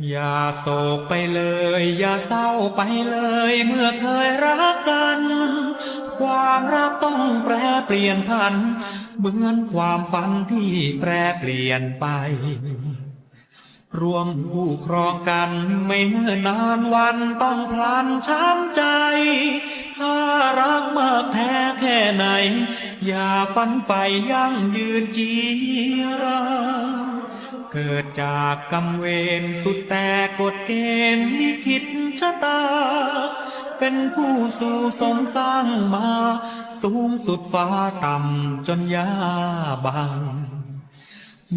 อย่าโศกไปเลย อย่าเศร้าไปเลย เมื่อเคยรักกัน ความรักต้องแปรเปลี่ยนพัน เหมือนความฝันที่แปรเปลี่ยนไป รวมคู่ครองกันไม่เมื่อนานวันต้องพลันช้ำใจ ถ้ารักมากแท้แค่ไหน อย่าฝันไปยั่งยืนจีรา เกิดจากกรรมเวรสุดแต่กฎเกณฑ์ลิขิตชะตา เป็นผู้สู่สงสร้างมา สูงสุดฟ้าต่ำจนยาบัง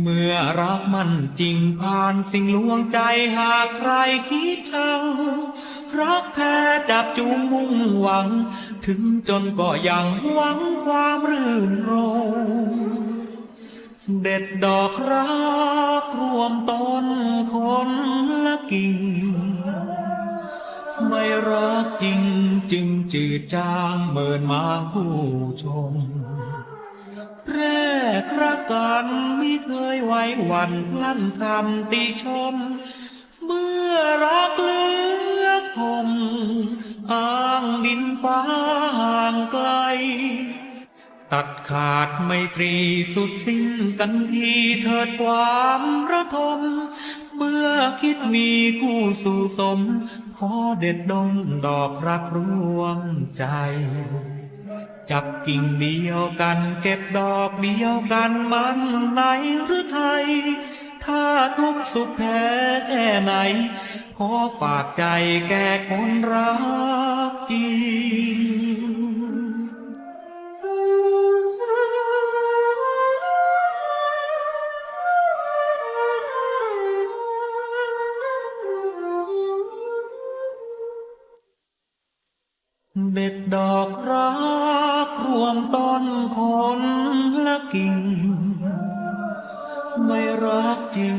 เมื่อรักมันจริงผ่านสิ่งลวงใจหากใครคิดชังรักแท้จับจูงมุ่งหวัง ถึงจนก็ยังหวังความรื่นรมเด็ดดอกรัก มต้นคนละกิ่ง ไม่รักจริงจึงจืดจางเมินมาผู้ชมแรกรักกันไม่เคยไว้หวันพลันคำติชม เมื่อรักเลือคมอ้างดินฟ้าห่างไกล ตัดขาดไมตรีสุดสิ้นกันทีเถิดความระทม เมื่อคิดมีคู่สู่สม ขอเด็ดดงดอกรักรวมใจ จับกิ่งเดียวกันเก็บดอกเดียวกันมันในหรือไทย ถ้าทุกสุขแท้แค่ไหน ขอฝากใจแก่คนรักจริง เด็ดดอกรักรวมต้นคนละกิ่ง ไม่รักจริง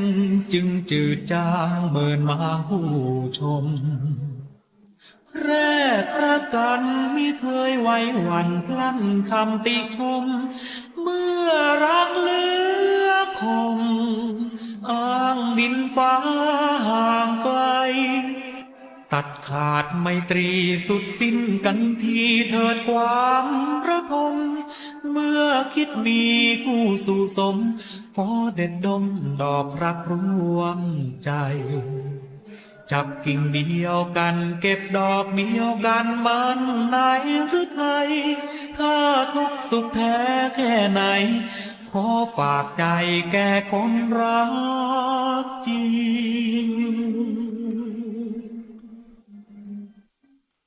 จึงจืดจางเมินมาผู้ชม แรกรักกันไม่เคยไว้หวันพลันคำติชม เมื่อรักเลือคงอ้างดินฟ้าห่างกล ตัดขาดไมตรีสุดสิ้นกันทีเถิดความระทม เมื่อคิดมีคู่สู่สม ขอเด็ดดมดอกรักรวมใจ จับกิ่งเดียวกัน เก็บดอกเดียวกันมันในหรือไทย ถ้าทุกสุขแท้แค่ไหน ขอฝากใจแก่คนรัก